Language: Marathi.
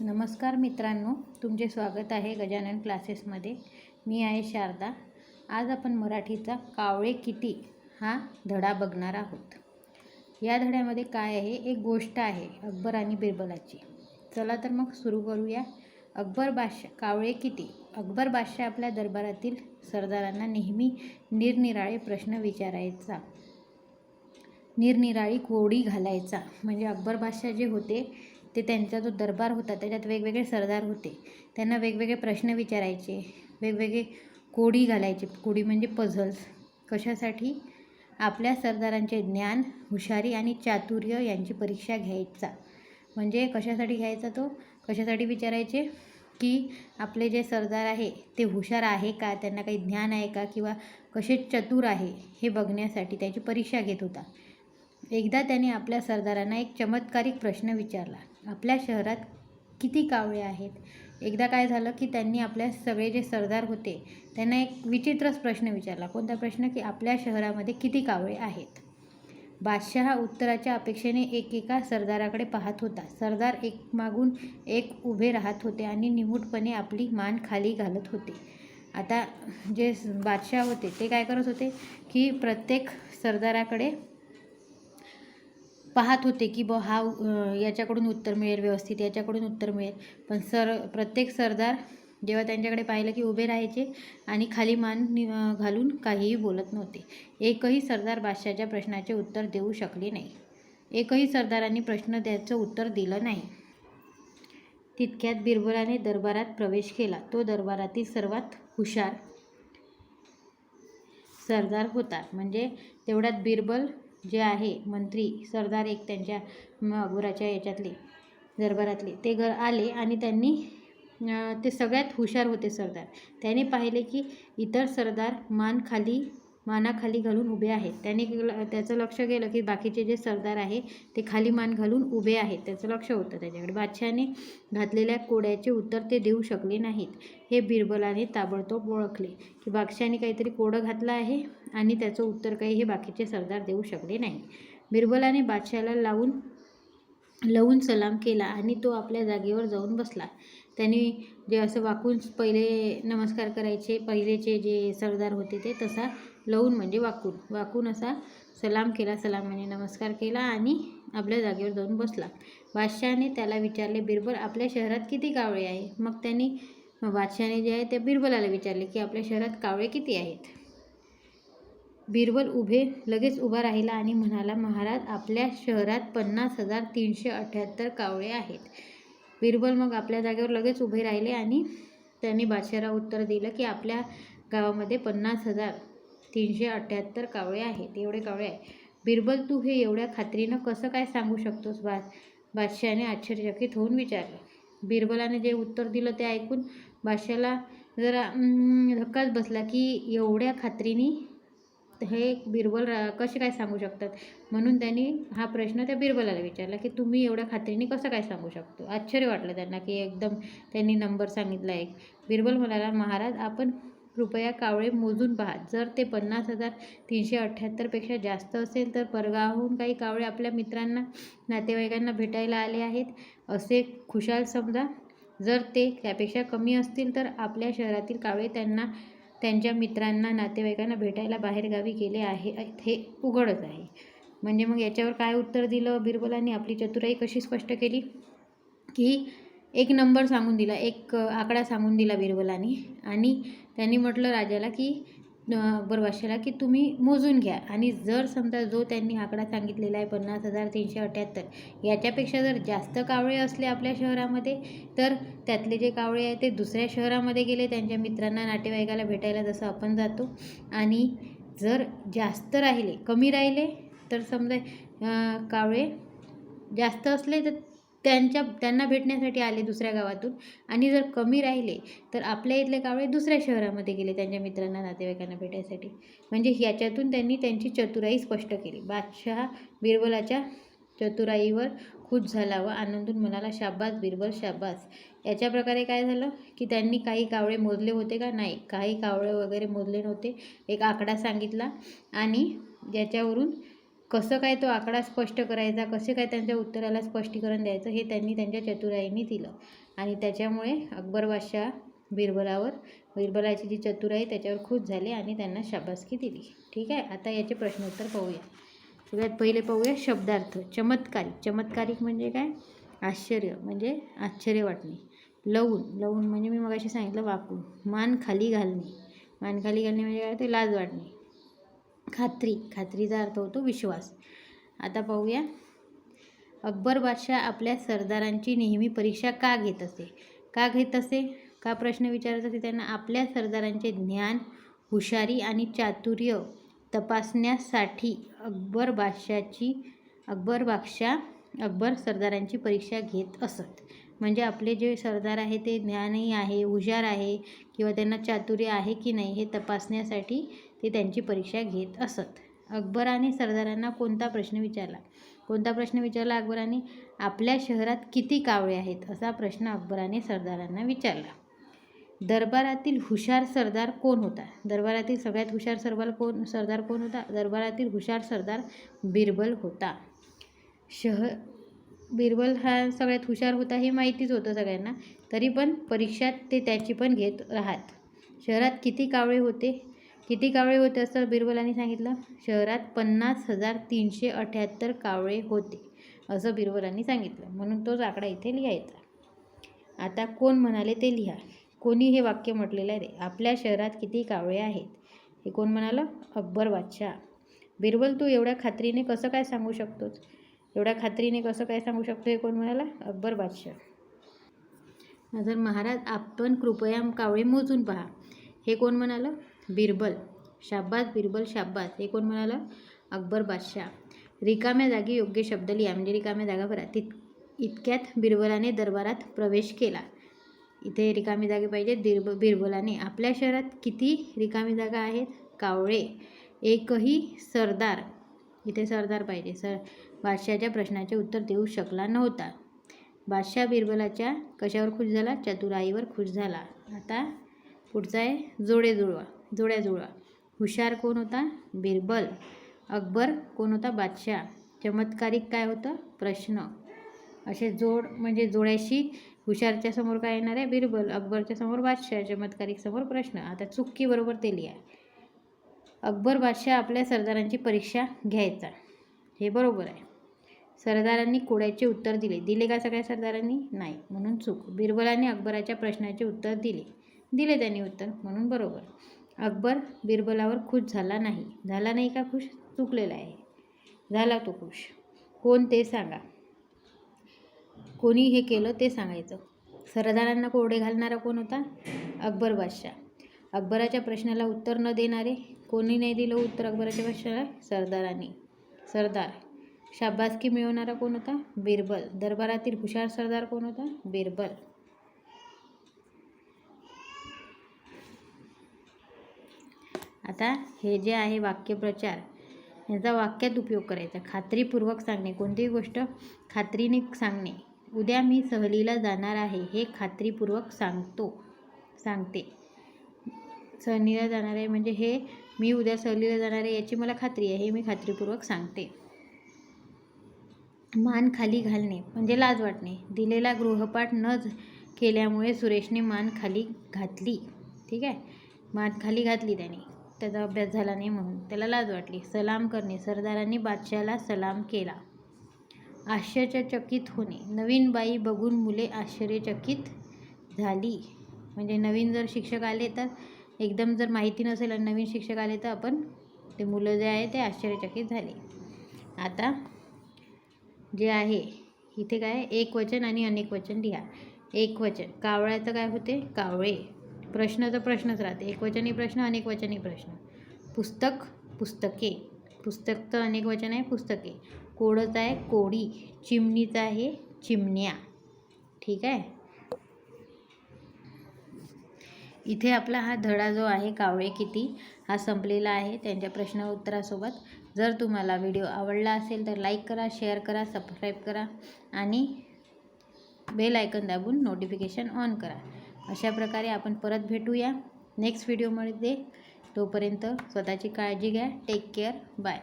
नमस्कार मित्रांनो तुमचे स्वागत आहे गजानन क्लासेसमध्ये. मी आहे शारदा. आज आपण मराठीचा कावळे किती हा धडा बघणार आहोत. या धड्यामध्ये काय आहे? एक गोष्ट आहे अकबर आणि बिरबलाची. चला तर मग सुरू करूया. अकबर बादशाह कावळे किती अकबर बादशाह आपल्या दरबारातील सरदारांना नेहमी निरनिराळे प्रश्न विचारायचा. निरनिराळी कोडी घालायचा. म्हणजे अकबर बादशाह जे होते ते त्यांचा जो दरबार होता त्याच्यात वेगवेगळे सरदार होते. त्यांना वेगवेगळे प्रश्न विचारायचे वेगवेगळे कोडी घालायचे. कोडी म्हणजे पझल्स कशासाठी? आपल्या सरदारांचे ज्ञान हुशारी आणि चातुर्य यांची परीक्षा घ्यायचा. म्हणजे कशासाठी घ्यायचा तो? कशासाठी विचारायचे? की आपले जे सरदार आहे ते हुशार आहे का? त्यांना काही ज्ञान आहे का? किंवा कसे चतुर आहे हे बघण्यासाठी त्याची परीक्षा घेत होता. एकदा त्याने आपल्या सरदारांना एक चमत्कारिक प्रश्न विचारला. आपल्या शहरात किती कावळे आहेत? एकदा काय झालं की त्यांनी आपल्या सगळे जे सरदार होते त्यांना एक विचित्रच प्रश्न विचारला. कोणता प्रश्न? की आपल्या शहरामध्ये किती कावळे आहेत? बादशहा उत्तराच्या अपेक्षेने एकेका सरदाराकडे पाहत होता. सरदार एक मागून एक उभे राहत होते आणि निमूटपणे आपली मान खाली घालत होते. आता जे बादशाह होते ते काय करत होते की प्रत्येक सरदाराकडे पाहत होते की ब हा याच्याकडून उत्तर मिळेल व्यवस्थित याच्याकडून उत्तर मिळेल. पण सर प्रत्येक सरदार जेव्हा त्यांच्याकडे पाहिलं की उभे राहायचे आणि खाली मान घालून काहीही बोलत नव्हते. एकही सरदार बादशाच्या प्रश्नाचे उत्तर देऊ शकले नाही. एकही सरदारांनी प्रश्न द्यायचं उत्तर दिलं नाही. तितक्यात बिरबलाने दरबारात प्रवेश केला. तो दरबारातील सर्वात हुशार सरदार होता. म्हणजे तेवढ्यात बिरबल जे आहे मंत्री सरदार एक त्यांच्या गुराच्या याच्यातले दरबारातले ते घर आले आणि त्यांनी ते सगळ्यात हुशार होते सरदार. त्याने पाहिले की इतर सरदार मान खाली मानाखाली घालून उभे आहेत. त्याने त्याचं लक्ष गेलं की बाकीचे जे सरदार आहे ते खाली मान घालून उभे आहेत. त्याचं लक्ष होतं त्याच्याकडे. बादशहाने घातलेल्या कोड्याचे उत्तर ते देऊ शकले नाहीत. हे बिरबलाने ताबडतोब ओळखले की बादशहाने काहीतरी कोडं घातलं आहे आणि त्याचं उत्तर काही हे बाकीचे सरदार देऊ शकले नाही बिरबलाने बादशहाला लावून लवून सलाम केला आणि तो आपल्या जागेवर जाऊन बसला. त्यांनी जे असं वाकून पहिले नमस्कार करायचे पहिलेचे जे सरदार होते ते तसा लवून म्हणजे वाकून. वाकून असा सलाम केला सलाम म्हणजे नमस्कार केला आणि आपल्या जागेवर जाऊन बसला. बादशहाने त्याला विचारले बिरबल आपल्या शहरात किती कावळे आहे? मग त्यांनी बादशहाने जे आहे ते बिरबलाला विचारले की आपल्या शहरात कावळे किती आहेत? बिरबल उभे लगेच उभा राहिला आणि म्हणाला महाराज आपल्या शहरात पन्नास हजार तीनशे अठ्ठ्याहत्तर कावळे आहेत. बिरबल मग आपल्या जागेवर लगेच उभे राहिले आणि त्यांनी बादशाला उत्तर दिलं की आपल्या गावामध्ये पन्नास हजार तीनशे अठ्ठ्याहत्तर कावळे आहेत. एवढे कावळे आहे बिरबल तू हे एवढ्या खात्रीनं कसं काय सांगू शकतोस बा? बादशहाने आश्चर्यचकित होऊन विचारलं. बिरबलाने जे उत्तर दिलं ते ऐकून बादशाला जरा धक्काच बसला की एवढ्या खात्रीने हे बिरबल रा- कसे काय सांगू शकतात? म्हणून त्यांनी हा प्रश्न त्या बिरबलाला विचारला की तुम्ही एवढ्या खात्रीने कसं काय सांगू शकतो? आश्चर्य वाटलं त्यांना की एकदम त्यांनी नंबर सांगितला एक. बिरबल म्हणाला महाराज आपण कृपया कावळे मोजून पहा. जर ते पन्नास हजार तीनशे अठ्ठ्याहत्तरपेक्षा जास्त असेल तर परगावाहून काही कावळे आपल्या मित्रांना नातेवाईकांना भेटायला आले आहेत. असे खुशाल समजा. जर ते त्यापेक्षा कमी असतील तर आपल्या शहरातील कावळे त्यांना त्यांच्या मित्रांना नातेवाईकांना भेटायला बाहेरगावी गेले आहे हे उघडच आहे. म्हणजे मग याच्यावर काय उत्तर दिलं बिरबलांनी? आपली चतुराई कशी स्पष्ट केली? की एक नंबर सांगून दिला एक आकडा सांगून दिला बिरबलाने. आणि त्यांनी म्हटलं राजाला की बरवाशाला की तुम्ही मोजून घ्या. आणि जर समजा जो त्यांनी आकडा सांगितलेला आहे पन्नास हजार तीनशे अठ्ठ्याहत्तर याच्यापेक्षा जर जास्त कावळे असले आपल्या शहरामध्ये तर त्यातले जे कावळे आहे ते दुसऱ्या शहरामध्ये गेले त्यांच्या मित्रांना नातेवाईकाला भेटायला जसं आपण जातो. आणि जर जास्त राहिले कमी राहिले तर समजा कावळे जास्त असले तर त्यांच्या त्यांना भेटण्यासाठी आले दुसऱ्या गावातून. आणि जर कमी राहिले तर आपल्या इथले कावळे दुसऱ्या शहरामध्ये गेले त्यांच्या मित्रांना नातेवाईकांना भेटायसाठी. म्हणजे याच्यातून त्यांनी त्यांची चतुराई स्पष्ट केली. बादशहा बिरबलाच्या चतुराईवर खुश झाला व आनंदून म्हणाला शाबास बिरबल शाबास. याच्या प्रकारे काय झालं की त्यांनी काही कावळे मोजले होते का? नाही. काही कावळे वगैरे मोजले नव्हते. एक आकडा सांगितला आणि ज्याच्यावरून कसं काय तो आकडा स्पष्ट करायचा कसे काय त्यांच्या उत्तराला स्पष्टीकरण द्यायचं हे त्यांनी त्यांच्या चतुराईने दिलं. आणि त्याच्यामुळे अकबर बादशाह बिरबलावर बिरबलाची जी चतुराई त्याच्यावर खुश झाले आणि त्यांना शाबासकी दिली. ठीक आहे? आता याचे प्रश्नोत्तर पाहूया. सगळ्यात पहिले पाहूया शब्दार्थ. चमत्कारिक चमत्कारिक म्हणजे काय? आश्चर्य. म्हणजे आश्चर्य वाटणे. लवून. लवून म्हणजे मी मगाशी सांगितलं वाकून. मान खाली घालणे. मान खाली घालणे म्हणजे काय? ते लाज वाटणे. खात्री खात्रीचा अर्थ होतो विश्वास. आता पाहूया. अकबर बादशाह आपल्या सरदारांची नेहमी परीक्षा का घेत असे? का घेत असे? का प्रश्न विचारत असे? त्यांना आपल्या सरदारांचे ज्ञान हुशारी आणि चातुर्य तपासण्यासाठी अकबर बादशाची अकबर बादशाह अकबर सरदारांची परीक्षा घेत असत. म्हणजे आपले जे सरदार आहे ते ज्ञानही आहे हुशार आहे किंवा त्यांना चातुर्य आहे की नाही हे तपासण्यासाठी ते त्यांची परीक्षा घेत असत. अकबराने सरदारांना कोणता प्रश्न विचारला? कोणता प्रश्न विचारला अकबराने? आपल्या शहरात किती कावळे आहेत? असा प्रश्न अकबराने सरदारांना विचारला. दरबारातील हुशार सरदार कोण होता? दरबारातील सगळ्यात हुशार सरदार कोण सरदार कोण होता? दरबारातील हुशार सरदार बिरबल होता. शहर बिरबल हा सगळ्यात हुशार होता हे माहितीच होतं सगळ्यांना. तरी पण परीक्षात ते त्याची पण घेत राहत. शहरात किती कावळे होते? किती कावळे होते असं बिरबलांनी सांगितलं? शहरात पन्नास हजार तीनशे अठ्याहत्तर कावळे होते असं बिरबलांनी सांगितलं. म्हणून तोच आकडा इथे लिहायचा. आता कोण म्हणाले ते लिहा. कोणी हे वाक्य म्हटलेलं आहे आपल्या शहरात किती कावळे आहेत? हे कोण म्हणालं? अकबर बादशाह. बिरबल तू एवढ्या खात्रीने कसं काय सांगू शकतोस? एवढ्या खात्रीने कसं काय सांगू शकतो हे कोण म्हणाला? अकबर बादशाह. नंतर महाराज आपण कृपया कावळे मोजून पहा. हे कोण म्हणालं? बिरबल. शाब्बास बिरबल शाब्बास हे कोण म्हणालं? अकबर बादशाह. रिकाम्या जागी योग्य शब्द लिहा. म्हणजे रिकाम्या जागा भरा. तित इतक्यात बिरबलाने दरबारात प्रवेश केला. इथे रिकामी जागे पाहिजे. बिरब बिरबलाने. आपल्या शहरात किती रिकामी जागा आहेत? कावळे. एकही सरदार. इथे सरदार पाहिजे. सर बादशाहच्या प्रश्नाचे उत्तर देऊ शकला नव्हता. बादशाह बिरबलाच्या कशावर खुश झाला? चतुराईवर खुश झाला. आता पुढचा आहे जोडे जुळवा जोड्या जुळा हुशार कोण होता? बिरबल. अकबर कोण होता? बादशाह. चमत्कारिक काय होतं? प्रश्न. असे जोड म्हणजे जोड्याशी हुशारच्या समोर काय येणार आहे? बिरबल. अकबरच्या समोर बादशाह. चमत्कारिक समोर प्रश्न. आता चुक्की बरोबर ते लिहा. अकबर बादशाह आपल्या सरदारांची परीक्षा घ्यायचा. हे बरोबर आहे. सरदारांनी कोड्याचे उत्तर दिले. दिले का सगळ्या सरदारांनी? नाही. म्हणून चूक. बिरबलाने अकबराच्या प्रश्नाचे उत्तर दिले. दिले त्यांनी उत्तर. म्हणून बरोबर. अकबर बिरबलावर खुश झाला नाही. झाला नाही का खुश? चुकलेला आहे. झाला तो खुश. कोण ते सांगा? कोणी हे केलं ते सांगायचं. सरदारांना कोरडे घालणारा कोण होता? अकबर बादशाह. अकबराच्या प्रश्नाला उत्तर न देणारे कोणी नाही दिलं उत्तर अकबराच्या प्रश्नाला? सरदारांनी. सरदार. शाबासकी मिळवणारा कोण होता? बिरबल. दरबारातील हुशार सरदार कोण होता? बिरबल. आता हे जे आहे वाक्यप्रचार याचा वाक्यात उपयोग करायचा. खात्रीपूर्वक सांगणे. कोणतीही गोष्ट खात्रीने सांगणे. उद्या मी सहलीला जाणार आहे हे खात्रीपूर्वक सांगतो सांगते. सहलीला जाणार आहे म्हणजे हे मी उद्या सहलीला जाणार आहे याची मला खात्री आहे हे मी खात्रीपूर्वक सांगते. मान खाली घालणे म्हणजे लाज वाटणे. दिलेला गृहपाठ न केल्यामुळे सुरेशने मान खाली घातली. ठीक आहे? मान खाली घातली त्याने. त्याचा अभ्यास झाला नाही म्हणून त्याला लाज वाटली. सलाम करणे सरदारांनी बादशाला सलाम केला. आश्चर्यचकित होणे. नवीन बाई बघून मुले आश्चर्यचकित झाली. म्हणजे नवीन जर शिक्षक आले तर एकदम जर माहिती नसेल आणि नवीन शिक्षक आले तर आपण ते मुलं जे आहे ते आश्चर्यचकित झाले. आता जे आहे इथे काय? एक वचन आणि अनेक वचन लिहा. एक वचन. कावळ्याचं काय होते? कावळे. प्रश्न तर प्रश्नच राहते. एकवचनी प्रश्न अनेक वचनी प्रश्न. पुस्तक पुस्तके. पुस्तक तर अनेक वचन आहे पुस्तके. कोडच आहे कोडी. चिमणीचं आहे चिमण्या. ठीक आहे? इथे आपला हा धडा जो आहे कावळे किती? हा संपलेला आहे त्यांच्या प्रश्न उत्तरासोबत. जर तुम्हाला व्हिडिओ आवडला असेल तर लाईक करा शेअर करा सबस्क्राईब करा आणि बेल आयकन दाबून नोटिफिकेशन ऑन करा. अशा प्रकारे आपण परत भेटूया. नेक्स्ट व्हिडिओमध्ये तोपर्यंत स्वतःची काळजी घ्या. Take care bye